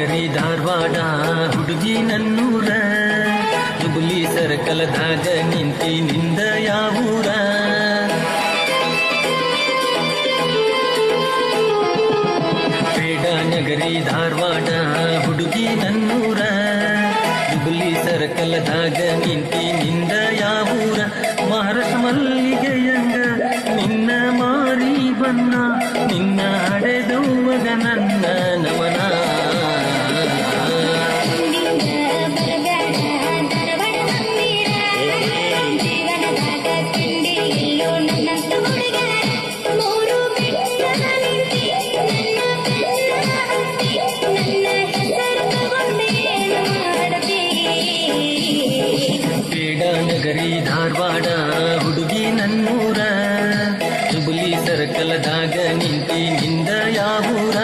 ನಗರಿ ಧಾರವಾಡ, ಹುಡುಗಿ ನನ್ನೂರ. ಜುಬುಲಿ ಸರ್ಕಲ್ದಾಗ ನಿಂತಿ ನಿಂದ ಯಾವೂರ? ಬೇಡ ನಗರಿ ಧಾರವಾಡ, ಹುಡುಗಿ ನನ್ನೂರ. ಜುಬುಲಿ ಸರ್ಕಲ್ದಾಗ ನಿಂತಿ ನಿಂದ ಯಾವೂರ? ಮಹಾರಾಷ್ಟ್ರ ಮಲ್ಲಿಗೆಯಂಗ ನಿನ್ನ ಮಾರಿ ಬನ್ನ ನಗರಿ ಧಾರವಾಡ ಹುಡುಗಿ ನನ್ನೂರ ಜುಬುಲಿ ಸರ್ಕಲದಾಗ ನಿಂತಿ ನಿಂದ ಯಾವೂರ?